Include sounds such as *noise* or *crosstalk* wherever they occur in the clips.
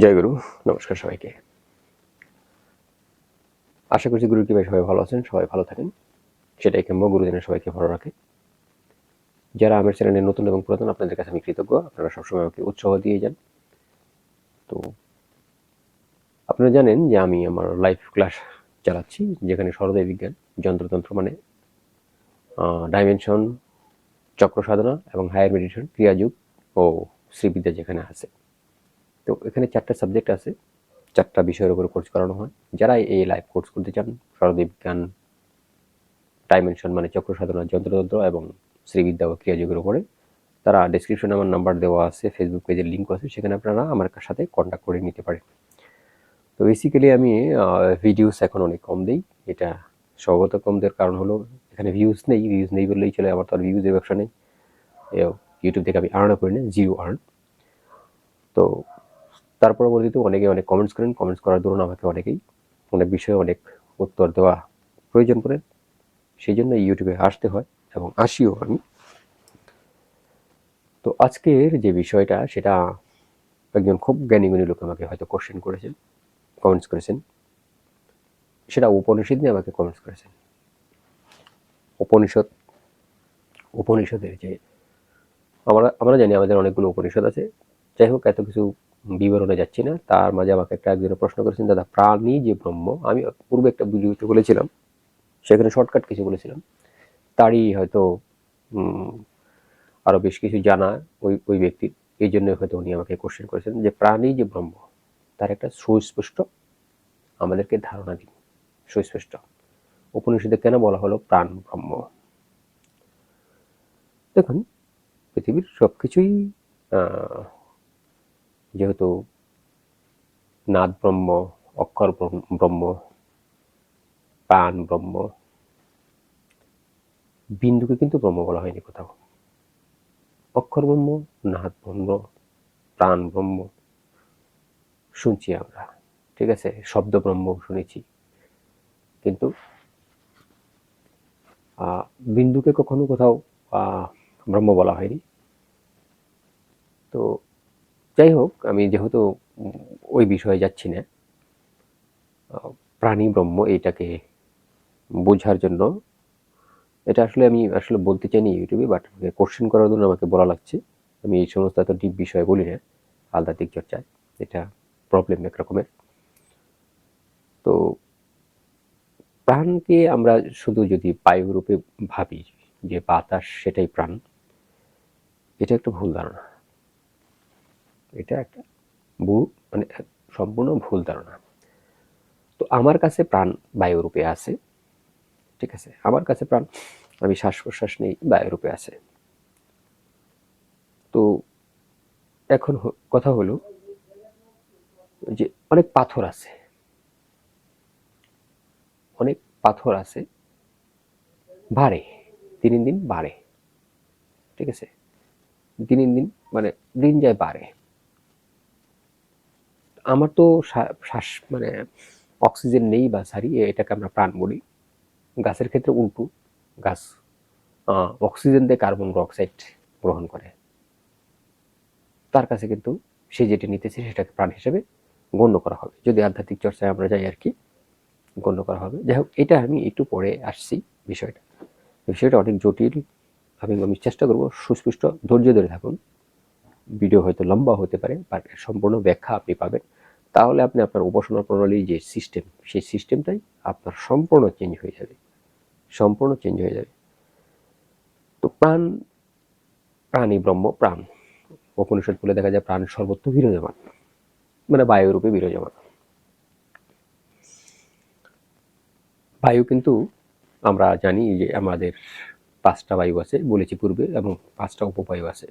জয় গুরু, নমস্কার সবাইকে। আশা করছি গুরুর কৃপায় সবাই ভালো আছেন, সবাই ভালো থাকেন। সেটাই কেমন গুরুদিনের সবাইকে ভালো রাখে। যারা আমার চ্যানেলে নতুন এবং পুরাতন, আপনাদের কাছে আমি কৃতজ্ঞ। আপনারা সবসময় আমাকে উৎসাহ দিয়ে যান। তো, আপনারা জানেন যে আমি আমার লাইভ ক্লাস চালাচ্ছি, যেখানে সরদয় বিজ্ঞান, যন্ত্রতন্ত্র মানে ডাইমেনশন চক্র সাধনা এবং হায়ার মেডিটেশন ক্রিয়াযুগ ও শ্রীবিদ্যা যেখানে আছে। তো এখানে চারটা সাবজেক্ট আছে। চারটা বিষয়ের উপর কোর্স করানো হয়। যারা এই লাইভ কোর্স করতে চান, সরদীপ বিজ্ঞান ডাইমেনশন মানে চক্র সাধনা, যন্ত্রতন্ত্র এবং শ্রীবিদ্যা ও ক্রিয়াযোগের উপরে, তারা ডিসক্রিপশনে আমার নাম্বার দেওয়া আছে ফেসবুক পেজের লিঙ্ক আছে, সেখানে আপনারা আমার সাথে কন্ট্যাক্ট করে নিতে পারেন। তো বেসিক্যালি আমি ভিডিওস এখন অনেক কম দিই। এটা স্বগত কম দেওয়ার কারণ হলো, এখানে ভিউজ নেই। ভিউজ নেই বললেই চলে, আমার তো আর ভিউজের ব্যবসা নেই। ইউটিউব থেকে আমি আর্নও করি না জিরো আর্ন তো তার পরবর্তীতে অনেকে অনেক কমেন্টস করেন কমেন্টস করার দরুন আমাকে অনেকেই অনেক বিষয়ে অনেক উত্তর দেওয়া প্রয়োজন পড়ে। সেই জন্য ইউটিউবে আসতে হয় এবং আসিও আমি। তো আজকের যে বিষয়টা, সেটা একজন খুব জ্ঞানী গুণী লোক আমাকে হয়তো কোশ্চেন করেছেন কমেন্টস করেছেন। সেটা উপনিষদ নিয়ে আমাকে কমেন্টস করেছেন। উপনিষদ, উপনিষদের যে, আমরা আমরা জানি আমাদের অনেকগুলো উপনিষদ আছে। যাই হোক, এত কিছু বিবরণে যাচ্ছি না, তার মাঝে আমাকে একটা একজনে প্রশ্ন করেছেন, দাদা, প্রাণী যে ব্রহ্ম, আমি পূর্বে একটা ভিডিওতে বলেছিলাম, সেখানে শর্টকাট কিছু বলেছিলাম, তারই হয়তো আরও বেশ কিছু জানা ওই ওই ব্যক্তির এই জন্য হয়তো উনি আমাকে কোশ্চেন করেছেন যে প্রাণী যে ব্রহ্ম, তার একটা সুস্পষ্ট আমাদেরকে ধারণা দিন, সুস্পষ্ট। উপনিষদে কেন বলা হলো প্রাণ ব্রহ্ম? দেখুন, পৃথিবীর সব কিছুই যেহেতু নাদ ব্রহ্ম, অক্ষর ব্রহ্ম প্রাণ ব্রহ্ম, বিন্দুকে কিন্তু ব্রহ্ম বলা হয়নি কোথাও। অক্ষর ব্রহ্ম, নাদ ব্রহ্ম, প্রাণ ব্রহ্ম শুনছি আমরা, ঠিক আছে? শব্দ ব্রহ্ম শুনেছি। কিন্তু বিন্দুকে কখনো কোথাও ব্রহ্ম বলা হয়নি। তো যাই হোক আমি যেহেতু ওই বিষয়ে যাচ্ছি না প্রাণী ব্রহ্ম এটাকে বোঝার জন্য, এটা আসলে আমি আসলে বলতে চাইনি ইউটিউবে বাট কোশ্চেন করার জন্য আমাকে বলা লাগছে। আমি এই সমস্ত এত ডিপ বিষয়ে বলি না, আধ্যাত্মিক চর্চায়, এটা প্রবলেম এক রকমের। তো প্রাণকে আমরা শুধু যদি বায়ুরূপে ভাবি যে বাতাস সেটাই প্রাণ, এটা একটা ভুল ধারণা। এটা একটা মানে সম্পূর্ণ ভুল ধারণা। তো আমার কাছে প্রাণ বায়ুরূপে আছে, ঠিক আছে? আমার কাছে প্রাণ, আমি শ্বাস প্রশ্বাস নেই বায়ুরূপে আছে। তো এখন কথা হলো যে অনেক পাথর আছে। অনেক পাথর আছে, বাড়ে দিন দিন বাড়ে, ঠিক আছে? দিন দিন মানে দিন যায় বাড়ে। আমার তো শ্বাস মানে অক্সিজেন নেই বা সারি এটাকে আমরা প্রাণ বলি। গাছের ক্ষেত্রে উল্টু, গাছ অক্সিজেন দিয়ে কার্বন ডাইঅক্সাইড গ্রহণ করে। তার কাছে কিন্তু সে যেটি নিতেছে সেটাকে প্রাণ হিসেবে গণ্য করা হবে। যদি আধ্যাত্মিক চর্চায় আমরা যাই আর কি, গণ্য করা হবে। যাই হোক, এটা আমি একটু পরে আসছি বিষয়টা। বিষয়টা অনেক জটিল। আমি আমি চেষ্টা করব সুস্পষ্ট ধৈর্য ধরে থাকুন। ভিডিও হয়তো লম্বা হতে পারে বাট সম্পূর্ণ ব্যাখ্যা আপনি পাবেন। তাহলে আপনি আপনার উপাসনা প্রণালীর যে সিস্টেম সেই সিস্টেমটাই আপনার সম্পূর্ণ চেঞ্জ হয়ে যাবে। সম্পূর্ণ চেঞ্জ হয়ে যাবে। তো প্রাণ, প্রাণী ব্রহ্ম, প্রাণ। উপনিষদ বলে দেখা যায় প্রাণ সর্বত্র বিরাজমান। মানে বায়ুরূপে বিরাজমান। বায়ু কিন্তু আমরা জানি যে আমাদের পাঁচটা বায়ু আছে বলেছি পূর্বে, এবং পাঁচটা উপবায়ু আছে।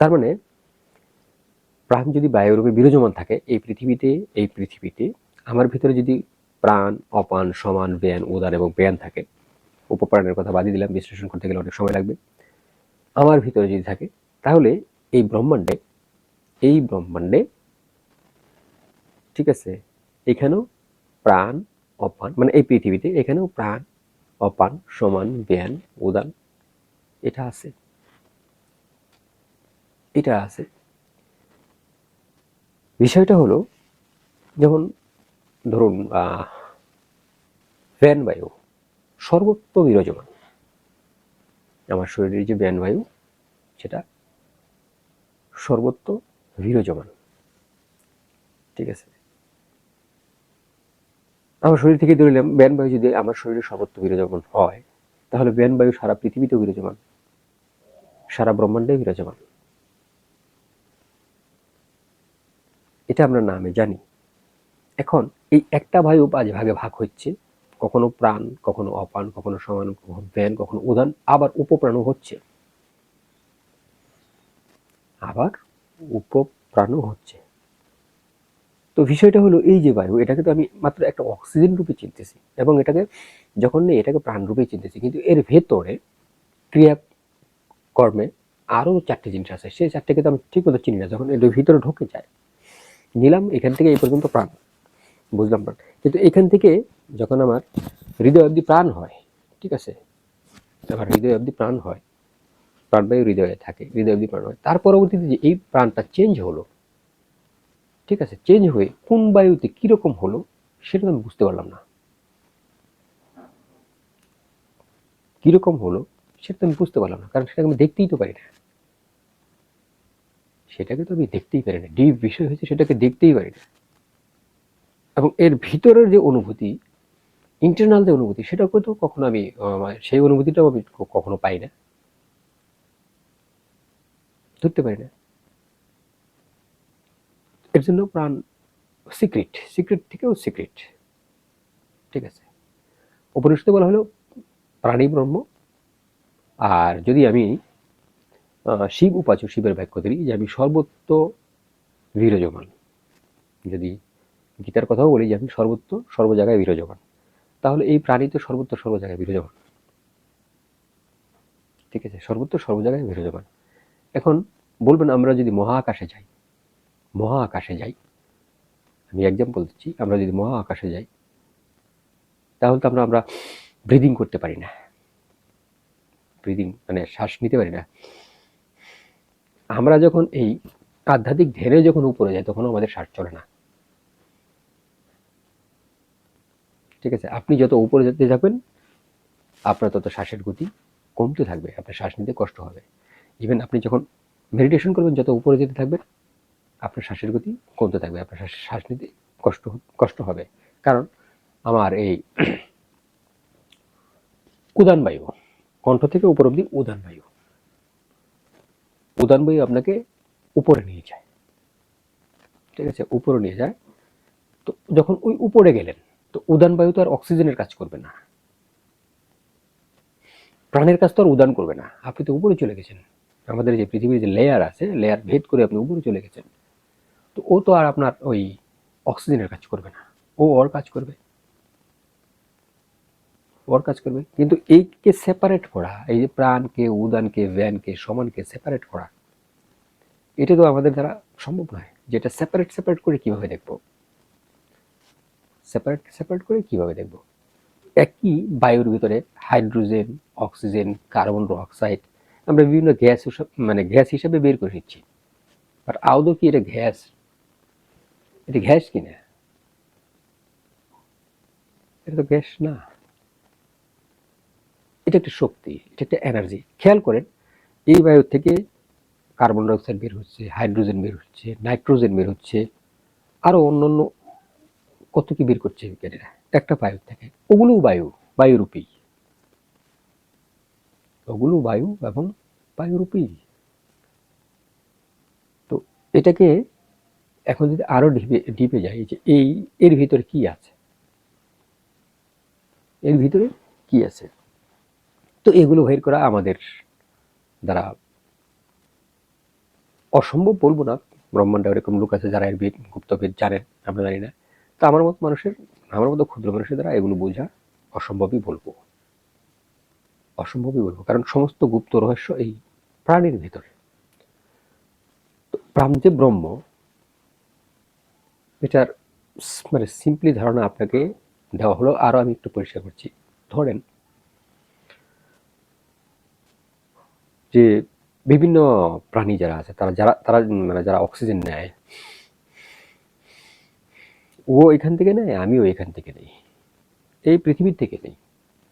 তার মানে প্রাণ যদি বায়ুরূপে বিরাজমান থাকে, এই পৃথিবীতে এই পৃথিবীতে আমার ভিতরে যদি প্রাণ, অপান, সমান ব্যান উদান এবং ব্যান থাকে, উপপ্রাণের কথা বাদি দিলাম, বিশ্লেষণ করতে গেলে অনেক সময় লাগবে। আমার ভিতরে যদি থাকে, তাহলে এই ব্রহ্মাণ্ডে এই ব্রহ্মাণ্ডে, ঠিক আছে, এখানেও প্রাণ, অপান মানে এই পৃথিবীতে এখানেও প্রাণ, অপান, সমান ব্যান উদান এটা আছে। এটা আছে। বিষয়টা হলো যেমন ধরুন আহ, ব্যান বায়ু সর্বত্র বিরাজমান। আমার শরীরের যে ব্যান বায়ু সেটা সর্বত্র বিরাজমান। ঠিক আছে? আমার শরীর থেকে ধরলাম ব্যান বায়ু যদি আমার শরীরে সর্বত্র বিরাজমান হয় তাহলে ব্যান বায়ু সারা পৃথিবীতেও বিরাজমান। সারা ব্রহ্মাণ্ডে বিরাজমান। এটা আমরা নামে জানি। এখন এই একটা বায়ু পাঁচ ভাগে ভাগ হচ্ছে, কখনো প্রাণ, কখনো অপান, কখনো সমান, কখনো ব্যান কখনো উদান, আবার উপপ্রাণও হচ্ছে। আবার উপপ্রাণও হচ্ছে। তো বিষয়টা হলো এই যে বায়ু, এটাকে তো আমি মাত্র একটা অক্সিজেন রূপে চিনতেছি এবং এটাকে যখন নেই, এটাকে প্রাণ রূপে চিনতেছি। কিন্তু এর ভেতরে ক্রিয়া কর্মে আরও চারটে জিনিস আছে। সেই চারটেকে তো আমি ঠিক মতো চিনি না, যখন এর ভিতরে ঢুকে যায় নিলাম, এখান থেকে এই পর্যন্ত প্রাণ। বুঝলাম প্রাণ কিন্তু এখান থেকে যখন আমার হৃদয় অবধি প্রাণ হয়, ঠিক আছে? আমার হৃদয় অবধি প্রাণ হয়, প্রাণবায়ু হৃদয়ে থাকে, হৃদয় অবধি প্রাণ হয়, তার পরবর্তীতে যে এই প্রাণটা চেঞ্জ হলো, ঠিক আছে? চেঞ্জ হয়ে কোন বায়ুতে কীরকম হলো, সেটা আমি বুঝতে পারলাম না। কীরকম হলো, সেটা আমি বুঝতে পারলাম না, কারণ সেটা আমি দেখতেই তো পারি না। সেটাকে তো আমি দেখতেই পারি না। ডিপ বিষয় হয়েছে সেটাকে দেখতেই পারি না। এবং এর ভিতরের যে অনুভূতি ইন্টারনাল যে অনুভূতি সেটাকে তো কখনো আমি সেই অনুভূতিটাও আমি কখনো পাই না। ধরতে পারি না। এর জন্য প্রাণ সিক্রেট সিক্রেট থেকেও সিক্রেট ঠিক আছে? উপনিষদে বলা হলো প্রাণী ব্রহ্ম আর যদি আমি শিব উপাচ শিবের বাক্য দিই যে আমি সর্বত্র বিরাজমান। যদি গীতার কথাও বলি যে আমি সর্বত্র সর্ব জায়গায় বিরাজমান, তাহলে এই প্রাণী তো সর্বত্র সর্ব জায়গায় বিরাজমান। ঠিক আছে, সর্বত্র সর্ব জায়গায় বিরাজমান। এখন বলবেন, আমরা যদি মহাকাশে যাই মহাকাশে যাই, আমি এক্সাম্পল দিচ্ছি, আমরা যদি মহাকাশে যাই, তাহলে তো আমরা আমরা ব্রিদিং করতে পারি না। ব্রিদিং মানে শ্বাস নিতে পারি না। আমরা যখন এই আধ্যাত্মিক ধ্যানে যখন উপরে যাই তখন আমাদের শ্বাস চলে না। ঠিক আছে? আপনি যত উপরে যেতে যাবেন আপনার তত শ্বাসের গতি কমতে থাকবে, আপনার শ্বাস নিতে কষ্ট হবে। ইভেন আপনি যখন মেডিটেশন করবেন, যত উপরে যেতে থাকবেন, আপনার শ্বাসের গতি কমতে থাকবে, আপনার শ্বাস শ্বাস নিতে কষ্ট কষ্ট হবে। কারণ আমার এই উদান বায়ু, কণ্ঠ থেকে উপর অব্দি উদান বায়ু। উদান বায়ু আপনাকে উপরে নিয়ে যায়। ঠিক আছে? উপরে নিয়ে যায়। তো যখন ওই উপরে গেলেন, তো উদান বায়ু তো আর অক্সিজেনের কাজ করবে না। প্রাণের কাজ তো আর উদান করবে না। আপনি তো উপরে চলে গেছেন। আমাদের যে পৃথিবীর যে লেয়ার আছে লেয়ার ভেদ করে আপনি উপরে চলে গেছেন। তো ও তো আর আপনার ওই অক্সিজেনের কাজ করবে না। ও ওর কাজ করবে। ওর কাজ করবে। কিন্তু এইকে সেপারেট করা, এই যে প্রাণকে, উদানকে ভ্যানকে সমানকে সেপারেট করা, এটা তো আমাদের দ্বারা সম্ভব নয়। যেটা সেপারেট সেপারেট করে কীভাবে দেখব? সেপারেট সেপারেট করে কীভাবে দেখব? একই বায়ুর ভিতরে হাইড্রোজেন, অক্সিজেন, কার্বন ডাইঅক্সাইড, আমরা বিভিন্ন গ্যাস মানে গ্যাস হিসাবে বের করে নিচ্ছি। আর আদৌ কি এটা গ্যাস? এটা গ্যাস কিনা? এটা তো গ্যাস না। একটা শক্তি, এটা একটা এনার্জি খেয়াল করেন, এই বায়ু থেকে কার্বন ডাইঅক্সাইড বের হচ্ছে হাইড্রোজেন বের হচ্ছে নাইট্রোজেন বের হচ্ছে, আরও অন্য কত কি বের করছে বিজ্ঞানীরা। একটা বায়ু থেকে, ওগুলো বায়ু, বায়ুরূপী। ওগুলো বায়ু এবং বায়ুরূপী। তো এটাকে এখন যদি আরও ডিপে ডিপে যাই যে এই, এর ভিতরে কি আছে? এর ভিতরে কি আছে? তো এগুলো বের করা আমাদের দ্বারা অসম্ভব বলব না। ব্রহ্মাণ্ডে এরকম লোক আছে যারা এর ভেদ গুপ্তভেদ জানেন, আমরা জানি না। তো আমার মতো মানুষের, আমার মতো ক্ষুদ্র মানুষের দ্বারা এগুলো বোঝা অসম্ভবই বলব। অসম্ভবই বলব, কারণ সমস্ত গুপ্ত রহস্য এই প্রাণীর ভিতরে। যে ব্রহ্ম, এটার মানে সিম্পলি ধারণা আপনাকে দেওয়া হলো। আরও আমি একটু পরিষ্কার করছি। ধরেন যে বিভিন্ন প্রাণী যারা আছে, তারা যারা, তারা মানে যারা অক্সিজেন নেয়, ও এখান থেকে নেয়, আমিও এখান থেকে নেই। এই পৃথিবীর থেকে নেই।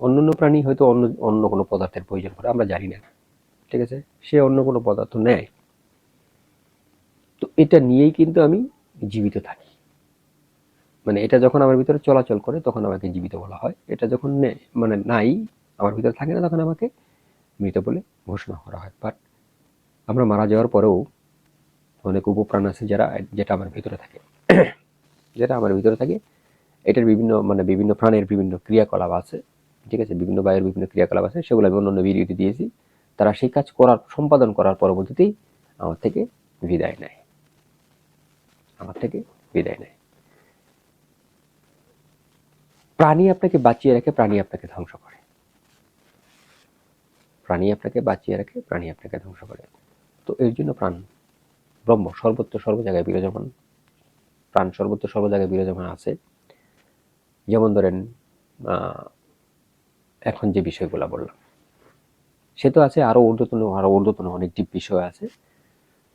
অন্য অন্য প্রাণী হয়তো অন্য অন্য কোনো পদার্থের প্রয়োজন করে আমরা জানি না। ঠিক আছে? সে অন্য কোনো পদার্থ নেয়। তো এটা নিয়েই কিন্তু আমি জীবিত থাকি। মানে এটা যখন আমার ভিতরে চলাচল করে, তখন আমাকে জীবিত বলা হয়। এটা যখন মানে নাই, আমার ভিতরে থাকে না, তখন আমাকে মৃত বলে ঘোষণা করা হয়। বাট আমরা মারা যাওয়ার পরেও অনেক উপপ্রাণ আছে যারা, যেটা আমার ভিতরে থাকে। *coughs* যেটা আমার ভিতরে থাকে, এটার বিভিন্ন মানে বিভিন্ন প্রাণের বিভিন্ন ক্রিয়াকলাপ আছে, ঠিক আছে? বিভিন্ন বায়ুর বিভিন্ন ক্রিয়াকলাপ আছে, সেগুলো আমি অন্য ভিডিওতে দিয়েছি। তারা সেই কাজ করার, সম্পাদন করার পরবর্তীতেই আমার থেকে বিদায় নেয়। আমার থেকে বিদায় নেয়। প্রাণী আপনাকে বাঁচিয়ে রাখে প্রাণী আপনাকে ধ্বংস করে। প্রাণী আপনাকে বাঁচিয়ে রাখে, প্রাণী আপনাকে ধ্বংস করে। তো এর জন্য প্রাণ ব্রহ্ম সর্বত্র সর্ব জায়গায় বিরাজমান। প্রাণ সর্বত্র সর্ব জায়গায় বিরাজমান আছে। যেমন ধরেন এখন যে বিষয়গুলো বললাম, সে তো আছে আরও ঊর্ধ্বতন, আরও ঊর্ধ্বতন অনেক ডিপ বিষয় আছে।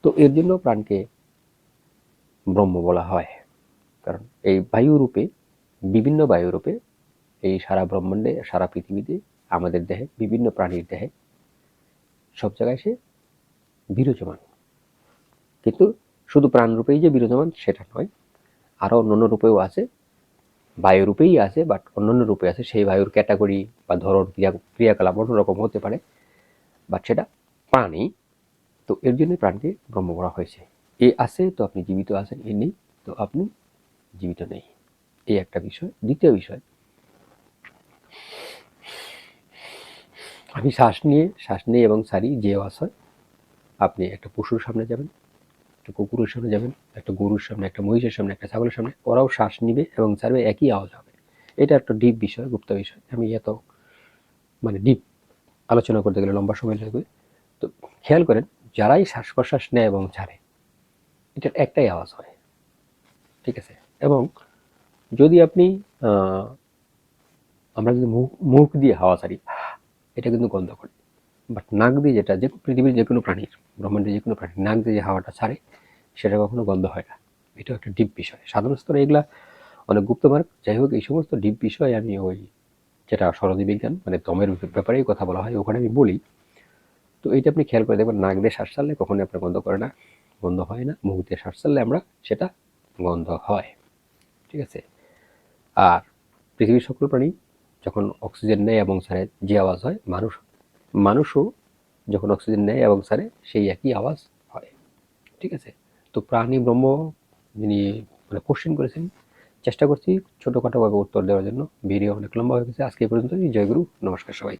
তো এর জন্য প্রাণকে ব্রহ্ম বলা হয়। কারণ এই বায়ুরূপে বিভিন্ন বায়ুরূপে এই সারা ব্রহ্মাণ্ডে, সারা পৃথিবীতে, আমাদের দেহে, বিভিন্ন প্রাণীর দেহে সব জায়গায় সে বিরাজমান। কিন্তু শুধু প্রাণরূপেই যে বিরাজমান সেটা নয় আরও অন্যান্য রূপেও আছে বায়ু রূপেই আছে বাট অন্যান্য রূপে আছে। সেই বায়ুর ক্যাটাগরি বা ধরন, ক্রিয়া, ক্রিয়াকলাপ অন্যরকম হতে পারে বাট সেটা প্রাণী। তো এর জন্য প্রাণকে ব্রহ্ম বলা হয়েছে। এ আছে, তো আপনি জীবিত আছেন, এ নেই, তো আপনি জীবিত নেই। এই একটা বিষয়। দ্বিতীয় বিষয় আমি শ্বাস নিয়ে শ্বাস নিয়ে এবং সারি যে আওয়াজ হয়, আপনি একটা পশুর সামনে যাবেন, একটা কুকুরের সামনে যাবেন, একটা গরুর সামনে, একটা মহিষের সামনে, একটা ছাগলের সামনে, ওরাও শ্বাস নিবে এবং ছাড়বে, একই আওয়াজ হবে। এটা একটা ডিপ বিষয়, গুপ্ত বিষয়। আমি এত মানে ডিপ আলোচনা করতে গেলে লম্বা সময় লাগবে। তো খেয়াল করেন, যারাই শ্বাস প্রশ্বাস নেয় এবং ছাড়ে, এটার একটাই আওয়াজ হয়। ঠিক আছে? এবং যদি আপনি আমরা যদি মুখ মুখ দিয়ে হাওয়া ছাড়ি এটা কিন্তু গন্ধ করে। বাট নাক দিয়ে যেটা, যে পৃথিবীর যে কোনো প্রাণীর, ব্রহ্মাণ্ডের যে কোনো প্রাণীর, নাক দিয়ে যে হাওয়াটা ছাড়ে, সেটা কখনো গন্ধ হয় না। এটা একটা ডিপ বিষয়। সাধারণ স্তরে এগুলা অনেক গুপ্ত মার্গ। যাই হোক, এই সমস্ত ডিপ বিষয় আমি ওই যেটা সরদী বিজ্ঞান মানে দমের ব্যাপারেই কথা বলা হয়, ওখানে আমি বলি। তো এইটা আপনি খেয়াল করে দেখবেন, নাক দিয়ে শ্বাস ছাড়লে কখনোই আপনার গন্ধ করে না, গন্ধ হয় না, মুখ দিয়ে শ্বাস ছাড়লে আমরা সেটা গন্ধ হয়। ঠিক আছে? আর পৃথিবীর সকল প্রাণী যখন অক্সিজেন নেয় এবং ছাড়ে যে আওয়াজ হয়, মানুষ, মানুষও যখন অক্সিজেন নেয় এবং ছাড়ে সেই একই আওয়াজ হয়। ঠিক আছে? তো প্রাণী ব্রহ্ম যিনি মানে কোশ্চেন করেছেন, চেষ্টা করছি ছোটোখাটোভাবে উত্তর দেওয়ার জন্য। ভিডিও অনেক লম্বা হয়ে গেছে। আজকে পর্যন্ত জয়গুরু, নমস্কার সবাই